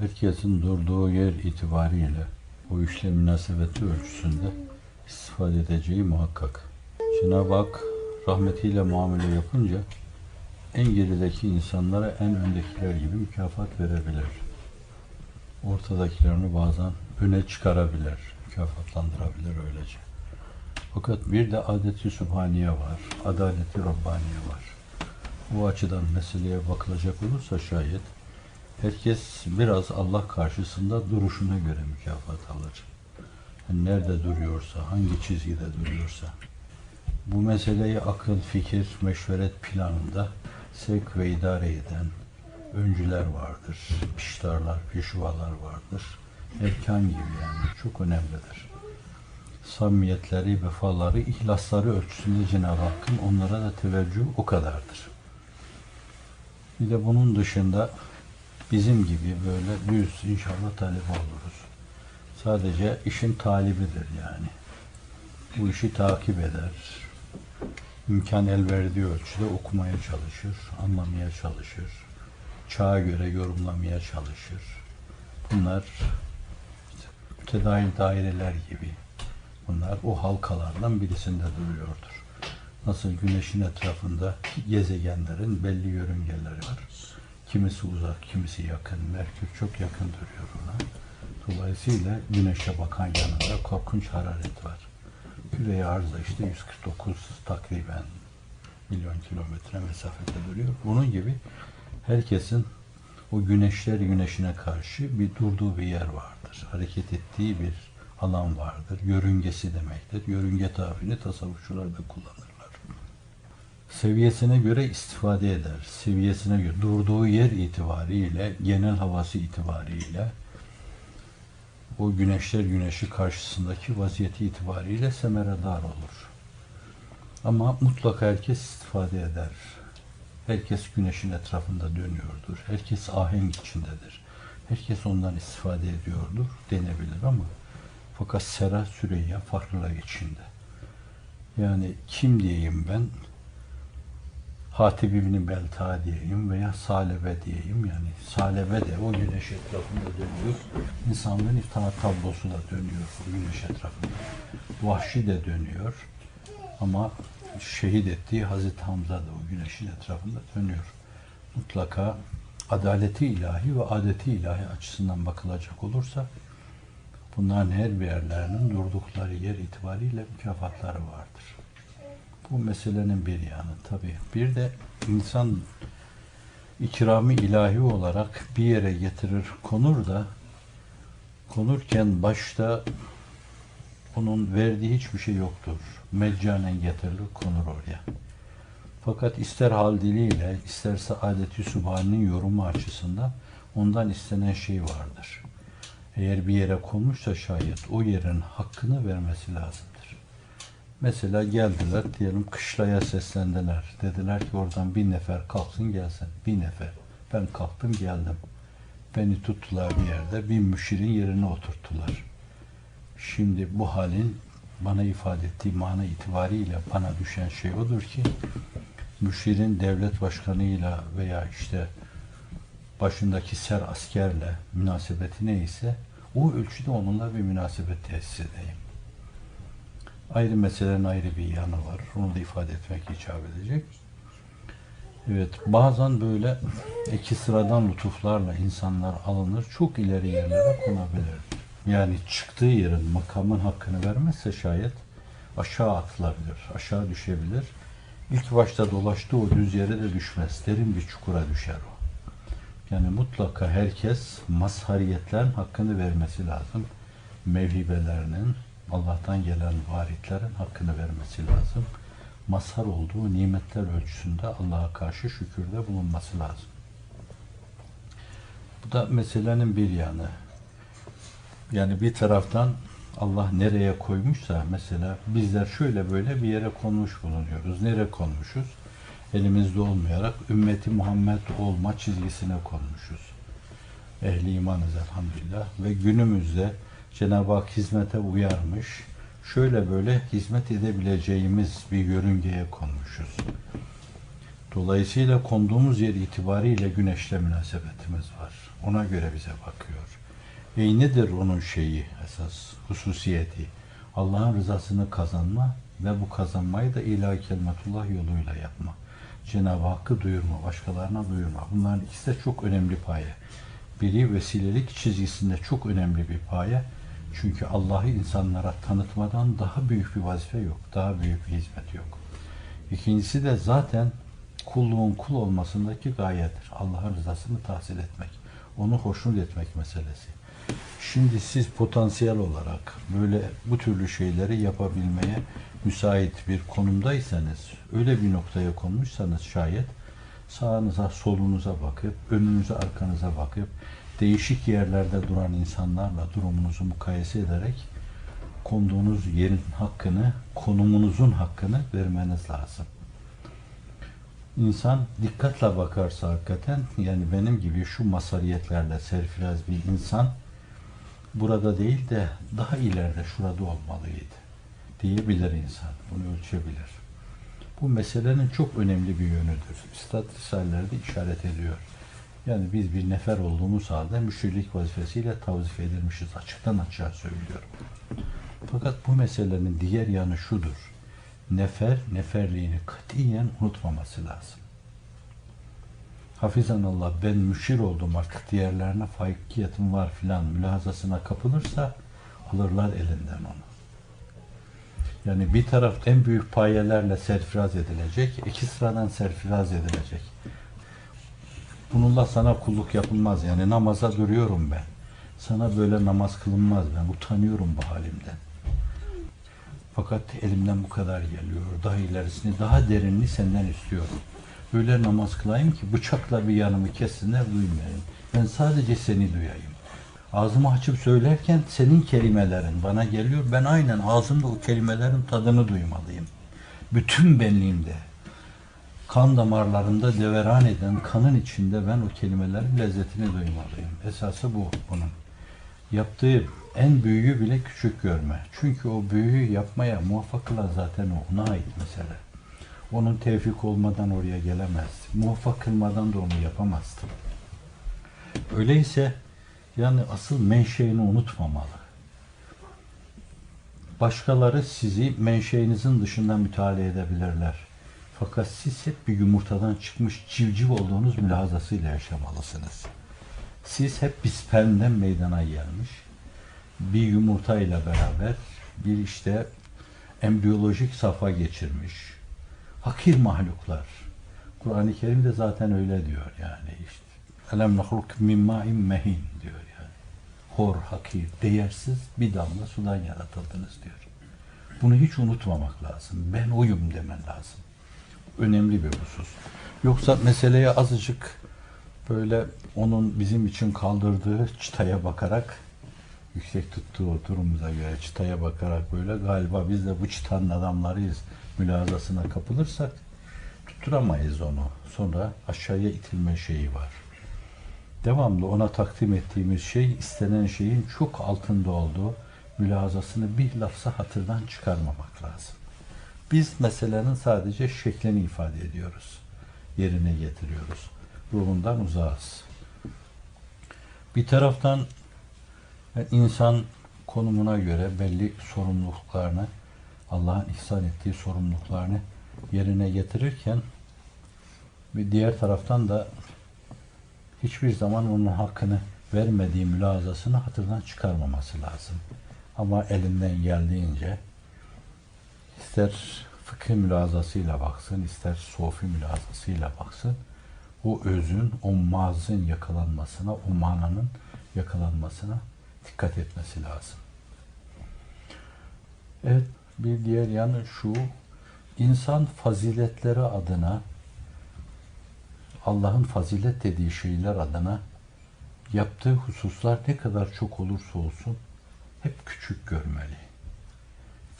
herkesin durduğu yer itibariyle o işle münasebeti ölçüsünde istifade edeceği muhakkak. Cenab-ı Hak rahmetiyle muamele yapınca en gerideki insanlara en öndekiler gibi mükafat verebilir. Ortadakilerini bazen öne çıkarabilir, mükafatlandırabilir öylece. Fakat bir de adeti sübhaniye var, adaleti Rabbaniye var. Bu açıdan meseleye bakılacak olursa şayet herkes biraz Allah karşısında duruşuna göre mükafat alır. Yani nerede duruyorsa, hangi çizgide duruyorsa. Bu meseleyi akıl, fikir, meşveret planında sevk ve idare eden öncüler vardır. Piştarlar, pişuvalar vardır. Erkan gibi yani çok önemlidir. Samimiyetleri, vefaları, ihlasları ölçüsünde Cenab-ı Hakk'ın onlara da teveccüh o kadardır. Bir de bunun dışında bizim gibi böyle düz inşallah talep oluruz. Sadece işin talibidir yani. Bu işi takip eder. İmkan el verdiği ölçüde okumaya çalışır, anlamaya çalışır. Çağa göre yorumlamaya çalışır. Bunlar işte mütedayil daireler gibi. Bunlar o halkalardan birisinde duruyordur. Nasıl güneşin etrafında gezegenlerin belli yörüngeleri var. Kimisi uzak, kimisi yakın. Merkür çok yakın duruyor ona. Dolayısıyla güneşe bakan yanında korkunç hararet var. Küre arzda işte 149 takriben milyon kilometre mesafede duruyor. Bunun gibi herkesin o güneşler güneşine karşı bir durduğu bir yer vardır. Hareket ettiği bir alan vardır. Yörüngesi demektir. Yörünge tabirini tasavvufçular da kullanırlar. Seviyesine göre istifade eder. Seviyesine göre durduğu yer itibariyle, genel havası itibariyle o güneşler güneşi karşısındaki vaziyeti itibariyle semeredar olur. Ama mutlaka herkes istifade eder. Herkes güneşin etrafında dönüyordur. Herkes ahenk içindedir. Herkes ondan istifade ediyordur denebilir ama fakat Sera Süreyya farklılar içinde. Yani kim diyeyim ben? Hatib İbni Belta diyeyim veya Salebe diyeyim. Yani Salebe de o güneş etrafında dönüyor. İnsanlığın iftihar tablosu da dönüyor o güneş etrafında. Vahşi de dönüyor. Ama şehit ettiği Hazreti Hamza da o güneşin etrafında dönüyor. Mutlaka adaleti ilahi ve adeti ilahi açısından bakılacak olursa bunların her birlerinin durdukları yer itibariyle mükafatları vardır. Bu meselenin bir yanı tabii. Bir de insan ikramı ilahi olarak bir yere getirir, konur da konurken başta onun verdiği hiçbir şey yoktur. Meccanen getirilir, konur oraya. Fakat ister hal diliyle, isterse adeti subhaninin yorumu açısından ondan istenen şey vardır. Eğer bir yere konmuşsa şayet o yerin hakkını vermesi lazımdır. Mesela geldiler diyelim kışlaya seslendiler. Dediler ki oradan bir nefer kalksın gelsin. Bir nefer. Ben kalktım geldim. Beni tuttular bir yerde. Bir müşirin yerine oturttular. Şimdi bu halin bana ifade ettiği mana itibariyle bana düşen şey odur ki müşirin devlet başkanıyla veya işte başındaki ser askerle münasebeti neyse o ölçüde onunla bir münasebet tesis edeyim. Ayrı meselelerin ayrı bir yanı var. Onu da ifade etmek icap edecek. Evet, bazen böyle iki sıradan lütuflarla insanlar alınır, çok ileri yerlere konabilir. Yani çıktığı yerin, makamın hakkını vermezse şayet aşağı atılabilir, aşağı düşebilir. İlk başta dolaştığı o düz yere de düşmez, derin bir çukura düşer o. Yani mutlaka herkes mazhariyetlerin hakkını vermesi lazım. Mevhibelerinin, Allah'tan gelen varitlerin hakkını vermesi lazım. Mazhar olduğu nimetler ölçüsünde Allah'a karşı şükürde bulunması lazım. Bu da meselenin bir yanı. Yani bir taraftan Allah nereye koymuşsa mesela bizler şöyle böyle bir yere konmuş bulunuyoruz. Nereye konmuşuz? Elimizde olmayarak ümmeti Muhammed olma çizgisine konmuşuz. Ehli imanız elhamdülillah ve günümüzde Cenab-ı Hak hizmete uyarmış. Şöyle böyle hizmet edebileceğimiz bir yörüngeye konmuşuz. Dolayısıyla konduğumuz yer itibariyle güneşle münasebetimiz var. Ona göre bize bakıyor. E nedir onun şeyi esas hususiyeti? Allah'ın rızasını kazanma ve bu kazanmayı da ilahi kelimetullah yoluyla yapma. Cenab-ı Hakk'ı duyurma, başkalarına duyurma. Bunların ikisi de çok önemli paye. Biri vesilelik çizgisinde çok önemli bir paye. Çünkü Allah'ı insanlara tanıtmadan daha büyük bir vazife yok. Daha büyük bir hizmet yok. İkincisi de zaten kulluğun kul olmasındaki gayedir. Allah'ın rızasını tahsil etmek. Onu hoşnut etmek meselesi. Şimdi siz potansiyel olarak böyle bu türlü şeyleri yapabilmeye müsait bir konumdaysanız, öyle bir noktaya konmuşsanız şayet sağınıza, solunuza bakıp, önünüze, arkanıza bakıp değişik yerlerde duran insanlarla durumunuzu mukayese ederek konduğunuz yerin hakkını, konumunuzun hakkını vermeniz lazım. İnsan dikkatle bakarsa hakikaten yani benim gibi şu masariyetlerle serfiraz bir insan burada değil de daha ileride şurada olmalıydı diyebilir insan. Bunu ölçebilir. Bu meselenin çok önemli bir yönüdür. Üstad Risaleler'de işaret ediyor. Yani biz bir nefer olduğumuz halde müşirlik vazifesiyle tavzif edilmişiz. Açıktan açığa söylüyorum. Fakat bu meselenin diğer yanı şudur. Nefer, neferliğini katiyen unutmaması lazım. Hafizan Allah ben müşir oldum artık diğerlerine faikiyetim var filan mülahazasına kapılırsa alırlar elinden onu. Yani bir taraf en büyük payelerle serfiraz edilecek, iki sıradan serfiraz edilecek. Bununla sana kulluk yapılmaz. Yani namaza duruyorum ben. Sana böyle namaz kılınmaz. Ben utanıyorum bu halimden. Fakat elimden bu kadar geliyor. Daha ilerisini, daha derinini senden istiyorum. Öyle namaz kılayım ki bıçakla bir yanımı kessinler duymayayım. Ben sadece seni duyayım. Ağzımı açıp söylerken senin kelimelerin bana geliyor. Ben aynen ağzımda o kelimelerin tadını duymalıyım. Bütün benliğimde, kan damarlarımda deveran eden kanın içinde ben o kelimelerin lezzetini duymalıyım. Esası bu bunun. Yaptığı en büyüğü bile küçük görme. Çünkü o büyüğü yapmaya muvaffak zaten. Ona ait mesele. Onun tevfik olmadan oraya gelemez. Muvaffak kılmadan da onu yapamazdı. Öyleyse yani asıl menşeini unutmamalı. Başkaları sizi menşeinizin dışında müteala edebilirler. Fakat siz hep bir yumurtadan çıkmış civciv olduğunuz mülahazasıyla yaşamalısınız. Siz hep bir spermden meydana gelmiş, bir yumurtayla beraber bir işte embriyolojik safa geçirmiş, hakir mahluklar. Kur'an-ı Kerim de zaten öyle diyor yani işte. Elem nahluk min mehin diyor yani. Hor, hakir, değersiz bir damla sudan yaratıldınız diyor. Bunu hiç unutmamak lazım. Ben oyum demen lazım. Önemli bir husus. Yoksa meseleye azıcık böyle onun bizim için kaldırdığı çıtaya bakarak yüksek tuttuğu durumumuza göre çıtaya bakarak böyle galiba biz de bu çıtanın adamlarıyız mülazasına kapılırsak tutturamayız onu. Sonra aşağıya itilme şeyi var. Devamlı ona takdim ettiğimiz şey istenen şeyin çok altında olduğu mülazasını bir lafza hatırdan çıkarmamak lazım. Biz meselenin sadece şeklini ifade ediyoruz. Yerine getiriyoruz. Ruhundan uzağız. Bir taraftan yani insan konumuna göre belli sorumluluklarını, Allah'ın ihsan ettiği sorumluluklarını yerine getirirken bir diğer taraftan da hiçbir zaman onun hakkını vermediği mülazasını hatırdan çıkarmaması lazım. Ama elinden geldiğince ister fıkıh mülazasıyla baksın, ister sofi mülazasıyla baksın, o özün, o mazın yakalanmasına, o mananın yakalanmasına dikkat etmesi lazım. Evet, bir diğer yanı şu, insan faziletleri adına, Allah'ın fazilet dediği şeyler adına yaptığı hususlar ne kadar çok olursa olsun hep küçük görmeli.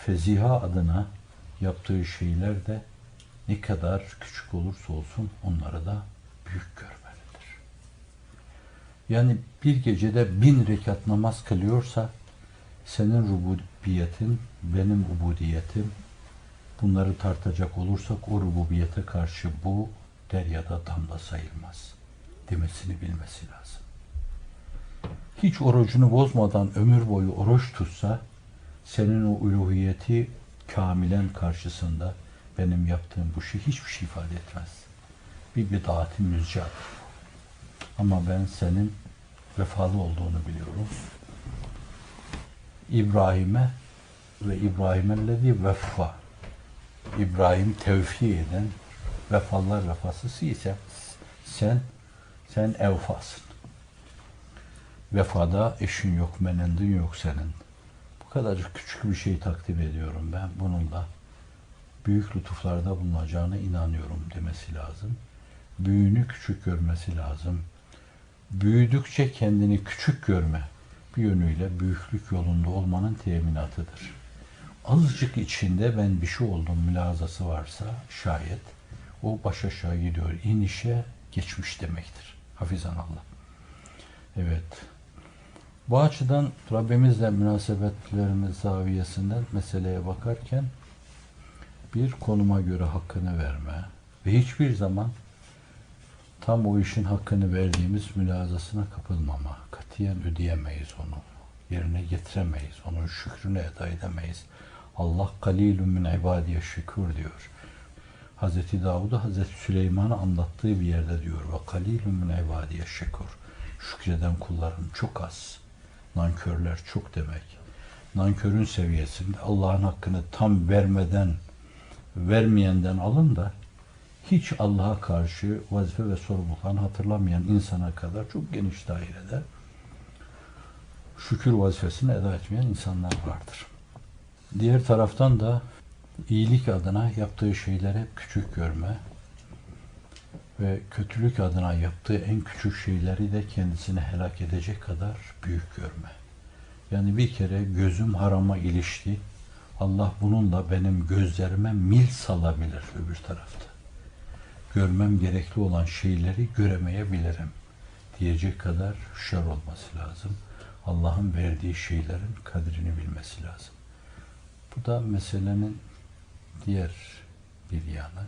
Feziha adına yaptığı şeyler de ne kadar küçük olursa olsun onları da büyük görmelidir. Yani bir gecede bin rekat namaz kılıyorsa senin rububiyetin, benim ubudiyetim bunları tartacak olursak o rububiyete karşı bu deryada damla sayılmaz demesini bilmesi lazım. Hiç orucunu bozmadan ömür boyu oruç tutsa senin o uluhiyeti kamilen karşısında benim yaptığım bu şey hiçbir şey ifade etmez. Bir bid'at-ı müzcadır. Ama ben senin vefalı olduğunu biliyorum. İbrahim'e ve İbrahim'ellezi veffa. İbrahim tevfi eden vefallar vefasısı ise sen sen evfasın. Vefada eşin yok, menendin yok senin. Bu kadarcık küçük bir şey takdim ediyorum ben. Bununla büyük lütuflarda bulunacağına inanıyorum demesi lazım. Büyüğünü küçük görmesi lazım. Büyüdükçe kendini küçük görme bir yönüyle büyüklük yolunda olmanın teminatıdır. Azıcık içinde ben bir şey oldum mülazası varsa şayet o baş aşağı gidiyor. İnişe geçmiş demektir. Hafizan Allah. Evet. Bu açıdan Rabbimizle münasebetlerimiz zaviyesinden meseleye bakarken bir konuma göre hakkını verme ve hiçbir zaman tam o işin hakkını verdiğimiz mülazasına kapılmama. Katiyen ödeyemeyiz onu. Yerine getiremeyiz. Onun şükrünü eda edemeyiz. Allah kalilun min ibadiye şükür diyor. Hazreti Davud'u Hazreti Süleyman'ı anlattığı bir yerde diyor. Ve kalilun min ibadiye şükür. Şükreden kullarım çok az. Nankörler çok demek. Nankörün seviyesinde Allah'ın hakkını tam vermeden vermeyenden alın da hiç Allah'a karşı vazife ve sorumluluklarını hatırlamayan insana kadar çok geniş dairede şükür vazifesini eda etmeyen insanlar vardır. Diğer taraftan da iyilik adına yaptığı şeyleri küçük görme ve kötülük adına yaptığı en küçük şeyleri de kendisini helak edecek kadar büyük görme. Yani bir kere gözüm harama ilişti. Allah bununla benim gözlerime mil salabilir öbür tarafta. Görmem gerekli olan şeyleri göremeyebilirim diyecek kadar şer olması lazım. Allah'ın verdiği şeylerin kadrini bilmesi lazım. Bu da meselenin diğer bir yanı.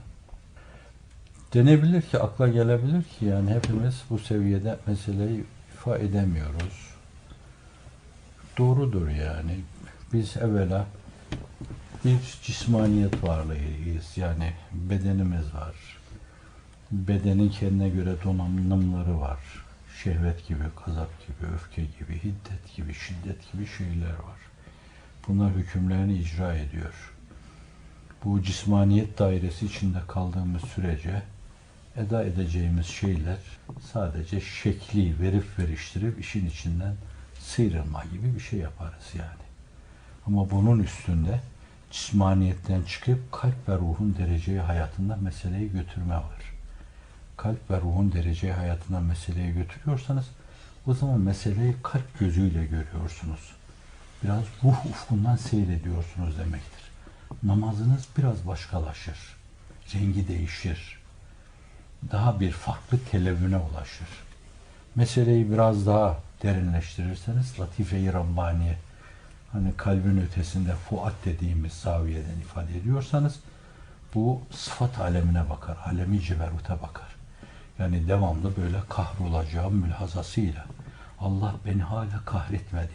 Denebilir ki, akla gelebilir ki yani hepimiz bu seviyede meseleyi ifa edemiyoruz. Doğrudur yani. Biz evvela bir cismaniyet varlığıyız. Yani bedenimiz var. Bedenin kendine göre donanımları var. Şehvet gibi, gazap gibi, öfke gibi, hiddet gibi, şiddet gibi şeyler var. Bunlar hükümlerini icra ediyor. Bu cismaniyet dairesi içinde kaldığımız sürece eda edeceğimiz şeyler sadece şekli verip veriştirip işin içinden sıyrılma gibi bir şey yaparız yani. Ama bunun üstünde cismaniyetten çıkıp kalp ve ruhun dereceye hayatında meseleyi götürme var. Kalp ve ruhun dereceye hayatında meseleyi götürüyorsanız o zaman meseleyi kalp gözüyle görüyorsunuz. Biraz ruh ufkundan seyrediyorsunuz demektir. Namazınız biraz başkalaşır. Rengi değişir. Daha bir farklı televüne ulaşır. Meseleyi biraz daha derinleştirirseniz Latife-i Rabbaniye hani kalbin ötesinde fuat dediğimiz zaviyeden ifade ediyorsanız bu sıfat alemine bakar. Alemi ciberuta bakar. Yani devamlı böyle kahrolacağım mülhazasıyla Allah beni hala kahretmedi.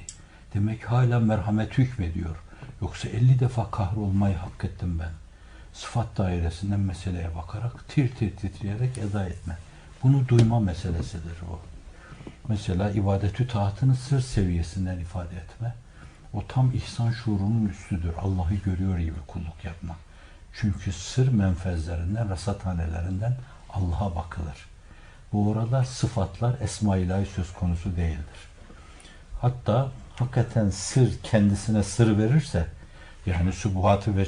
Demek hala merhamet hükmediyor. Yoksa 50 defa kahrolmayı hak ettim ben. Sıfat dairesinden meseleye bakarak tir tir titreyerek eda etme. Bunu duyma meselesidir bu. Mesela ibadetü taatını sır seviyesinden ifade etme. O tam ihsan şuurunun üstüdür. Allah'ı görüyor gibi kulluk yapma. Çünkü sır menfezlerinden, rasathanelerinden Allah'a bakılır. Bu orada sıfatlar esma ilahi söz konusu değildir. Hatta hakikaten sır kendisine sır verirse yani subuhatı ve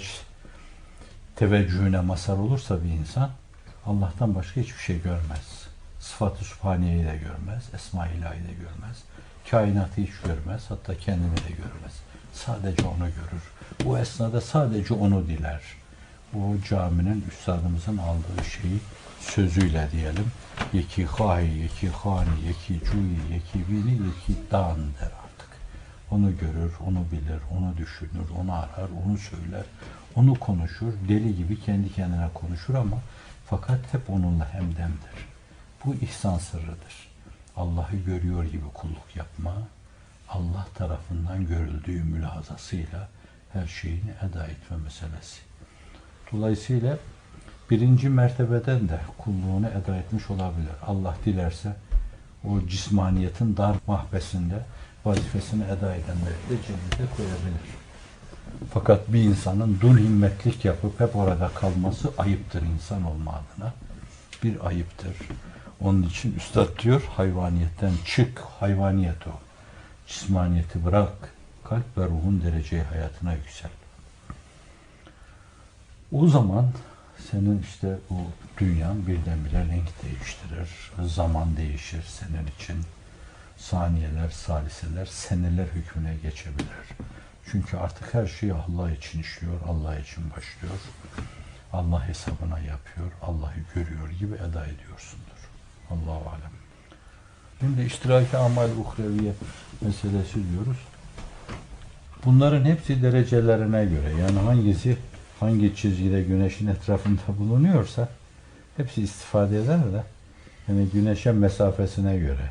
teveccühüne masar olursa bir insan Allah'tan başka hiçbir şey görmez. Sıfatı sübhaniyeyi de görmez, esma ilahi de görmez. Kainatı hiç görmez, hatta kendini de görmez. Sadece onu görür. Bu esnada sadece onu diler. Bu caminin üstadımızın aldığı şeyi sözüyle diyelim. Yeki hahi, yeki hani, yeki cuyi, yeki vini, yeki dan der artık. Onu görür, onu bilir, onu düşünür, onu arar, onu söyler, onu konuşur. Deli gibi kendi kendine konuşur ama Fakat hep onunla hemdemdir. Bu ihsan sırrıdır. Allah'ı görüyor gibi kulluk yapma, Allah tarafından görüldüğü mülahazasıyla her şeyini eda etme meselesi. Dolayısıyla birinci mertebeden de kulluğunu eda etmiş olabilir. Allah dilerse o cismaniyetin dar mahbesinde vazifesini eda edenleri de cennete koyabilir. Fakat bir insanın dul himmetlik yapıp hep orada kalması ayıptır insan olma adına. Bir ayıptır. Onun için üstad diyor hayvaniyetten çık, hayvaniyet o. Cismaniyeti bırak, kalp ve ruhun dereceyi hayatına yüksel. O zaman senin işte bu dünyan birdenbire renk değiştirir. Zaman değişir senin için. Saniyeler, saliseler, seneler hükmüne geçebilir. Çünkü artık her şey Allah için işliyor, Allah için başlıyor. Allah hesabına yapıyor, Allah'ı görüyor gibi eda ediyorsundur. Allahu alem. Şimdi iştiraki amal uhreviye meselesi diyoruz. Bunların hepsi derecelerine göre yani hangisi hangi çizgide güneşin etrafında bulunuyorsa hepsi istifade eder de yani güneşe mesafesine göre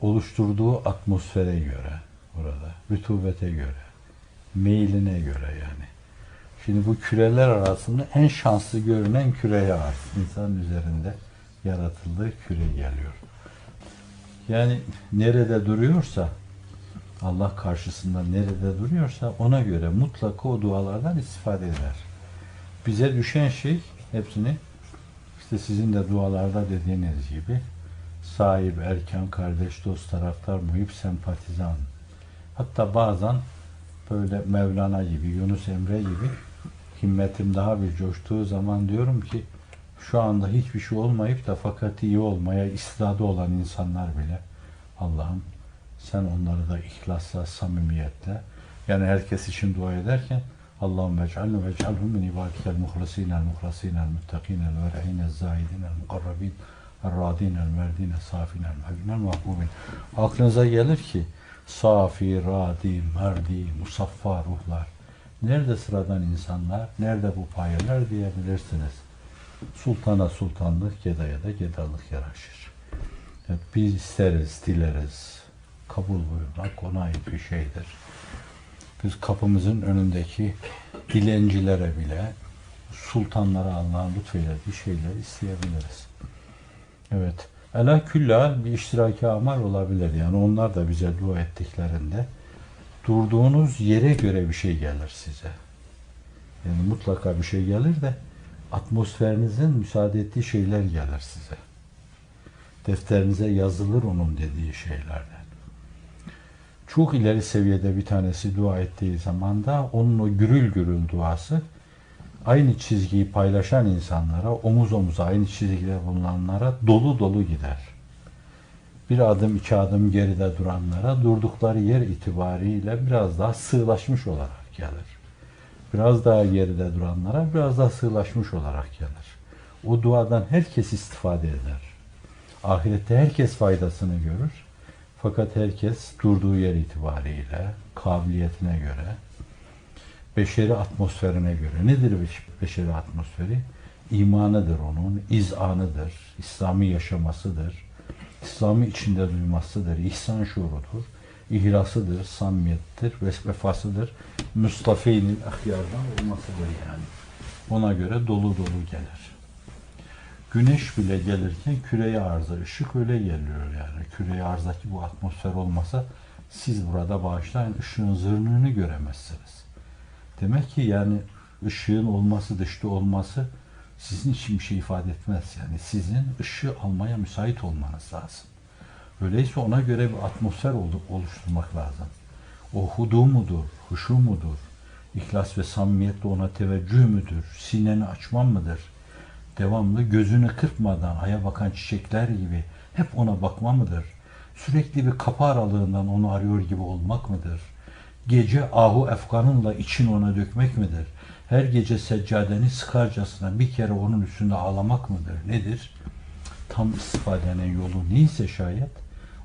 oluşturduğu atmosfere göre burada rütubete göre meyline göre yani. Şimdi bu küreler arasında en şanslı görünen küreye ait. İnsan üzerinde yaratıldığı küre geliyor. Yani nerede duruyorsa Allah karşısında nerede duruyorsa ona göre mutlaka o dualardan istifade eder. Bize düşen şey hepsini işte sizin de dualarda dediğiniz gibi sahip, erken, kardeş, dost, taraftar, muhip, sempatizan. Hatta bazen böyle Mevlana gibi, Yunus Emre gibi himmetim daha bir coştuğu zaman diyorum ki şu anda hiçbir şey olmayıp da fakat iyi olmaya istidadı olan insanlar bile Allah'ım sen onları da ihlasla, samimiyetle yani herkes için dua ederken Allahümme ec'alnu ec'alhum min ibadikel muhlasinel muhlasinel muttakinel ver'inel zahidinel mukarrabin el-radinel merdinel safinel mevlinel mahbubin aklınıza gelir ki safi, radi, merdi, musaffa ruhlar nerede sıradan insanlar, nerede bu payeler diyebilirsiniz. Sultana sultanlık, gedaya da gedalık yaraşır. Evet, biz isteriz, dileriz. Kabul buyurmak ona bir şeydir. Biz kapımızın önündeki dilencilere bile sultanlara Allah'ın lütfeylediği şeyler isteyebiliriz. Evet. Ela küllal bir iştiraki amal olabilir. Yani onlar da bize dua ettiklerinde durduğunuz yere göre bir şey gelir size. Yani mutlaka bir şey gelir de atmosferinizin müsaade ettiği şeyler gelir size. Defterinize yazılır onun dediği şeylerden. Çok ileri seviyede bir tanesi dua ettiği zaman da onun o gürül gürül duası aynı çizgiyi paylaşan insanlara, omuz omuza aynı çizgide bulunanlara dolu dolu gider. Bir adım iki adım geride duranlara durdukları yer itibariyle biraz daha sığlaşmış olarak gelir. Biraz daha geride duranlara biraz daha sığlaşmış olarak gelir. O duadan herkes istifade eder. Ahirette herkes faydasını görür. Fakat herkes durduğu yer itibariyle, kabiliyetine göre, beşeri atmosferine göre. Nedir beşeri atmosferi? İmanıdır onun, izanıdır, İslami yaşamasıdır, İslami içinde duymasıdır, ihsan şuurudur, ihlasıdır, samimiyettir, vefasıdır, Mustafa'nın ahyardan olmasıdır yani. Ona göre dolu dolu gelir. Güneş bile gelirken küreye arza, ışık öyle geliyor yani. Küreye arzdaki bu atmosfer olmasa siz burada bağışlayın ışığın zırnığını göremezsiniz. Demek ki yani ışığın olması, dışta olması sizin için bir şey ifade etmez. Yani sizin ışığı almaya müsait olmanız lazım. Öyleyse ona göre bir atmosfer oluşturmak lazım. O hudu mudur, huşu mudur, ihlas ve samimiyetle ona teveccüh müdür, sineni açman mıdır? Devamlı gözünü kırpmadan aya bakan çiçekler gibi hep ona bakma mıdır? Sürekli bir kapı aralığından onu arıyor gibi olmak mıdır? Gece ahu efkanınla için ona dökmek midir? Her gece seccadeni sıkarcasına bir kere onun üstünde ağlamak mıdır? Nedir? Tam istifadenin yolu neyse şayet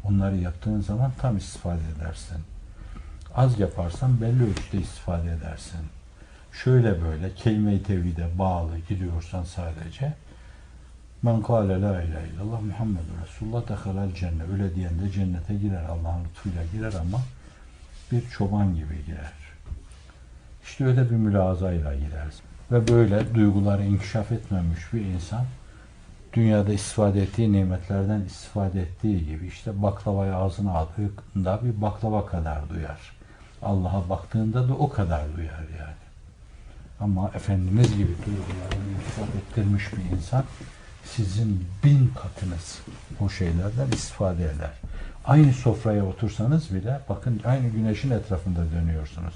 onları yaptığın zaman tam istifade edersin. Az yaparsan belli ölçüde istifade edersin. Şöyle böyle kelime-i tevhide bağlı gidiyorsan sadece Men kâle la ilahe illallah Muhammedun Resulullah dehalel cennet. Öyle diyen de cennete girer. Allah'ın lütfuyla girer ama bir çoban gibi girer. İşte öyle bir mülazayla girersin. Ve böyle duyguları inkişaf etmemiş bir insan dünyada istifade ettiği nimetlerden istifade ettiği gibi işte baklavayı ağzına aldığında bir baklava kadar duyar. Allah'a baktığında da o kadar duyar yani. Ama Efendimiz gibi duygularını inkişaf ettirmiş bir insan sizin bin katınız o şeylerden istifade eder. Aynı sofraya otursanız bile bakın aynı güneşin etrafında dönüyorsunuz.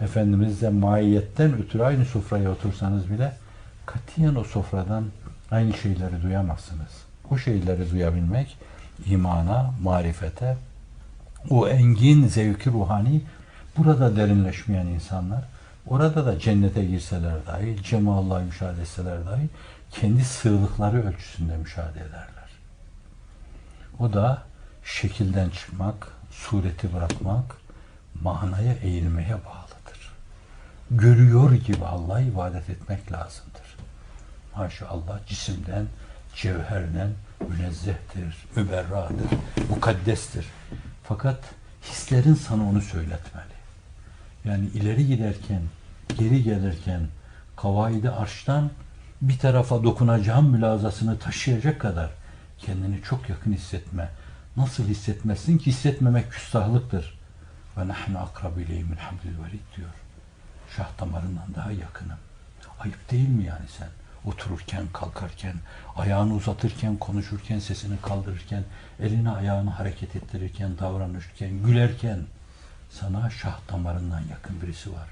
Efendimiz de maiyetten ötürü aynı sofraya otursanız bile katiyen o sofradan aynı şeyleri duyamazsınız. O şeyleri duyabilmek imana, marifete, o engin zevki ruhani burada derinleşmeyen insanlar orada da cennete girseler dahi, cemallahı müşahede etseler dahi kendi sığlıkları ölçüsünde müşahede ederler. O da şekilden çıkmak, sureti bırakmak, manaya eğilmeye bağlıdır. Görüyor gibi Allah'a ibadet etmek lazımdır. Maşallah cisimden, cevherden münezzehtir, müberradır, mukaddestir. Fakat hislerin sana onu söyletmeli. Yani ileri giderken, geri gelirken kavaidi arştan bir tarafa dokunacağın mülazasını taşıyacak kadar kendini çok yakın hissetme. Nasıl hissetmezsin ki hissetmemek küstahlıktır. Ve nahnu akrabu ileyhi min diyor. Şah damarından daha yakınım. Ayıp değil mi yani sen? Otururken, kalkarken, ayağını uzatırken, konuşurken, sesini kaldırırken, elini ayağını hareket ettirirken, davranırken, gülerken sana şah damarından yakın birisi var.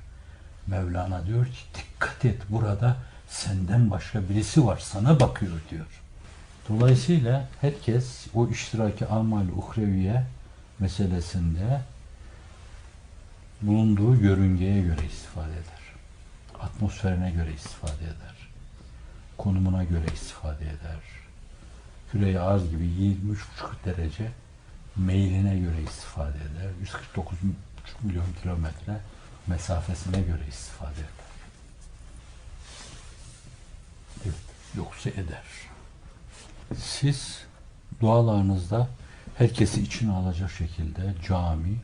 Mevlana diyor ki dikkat et burada senden başka birisi var sana bakıyor diyor. Dolayısıyla herkes o iştiraki amal uhreviye meselesinde bulunduğu yörüngeye göre istifade eder. Atmosferine göre istifade eder. Konumuna göre istifade eder. Küre-i arz gibi 23,5 derece meyline göre istifade eder. 149 milyon kilometre mesafesine göre istifade eder. Evet, yoksa eder. Siz dualarınızda herkesi içine alacak şekilde cami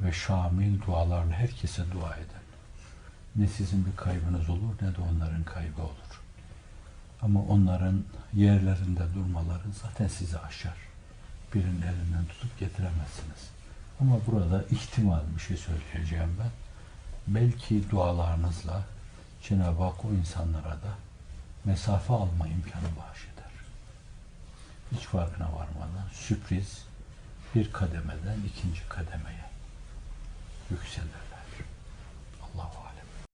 ve şamil dualarla herkese dua edin. Ne sizin bir kaybınız olur ne de onların kaybı olur. Ama onların yerlerinde durmaları zaten sizi aşar. Birinin elinden tutup getiremezsiniz. Ama burada ihtimal bir şey söyleyeceğim ben. Belki dualarınızla Cenab-ı Hak o insanlara da mesafe alma imkanı bahşeder. Hiç farkına varmadan sürpriz bir kademeden ikinci kademeye yükselir.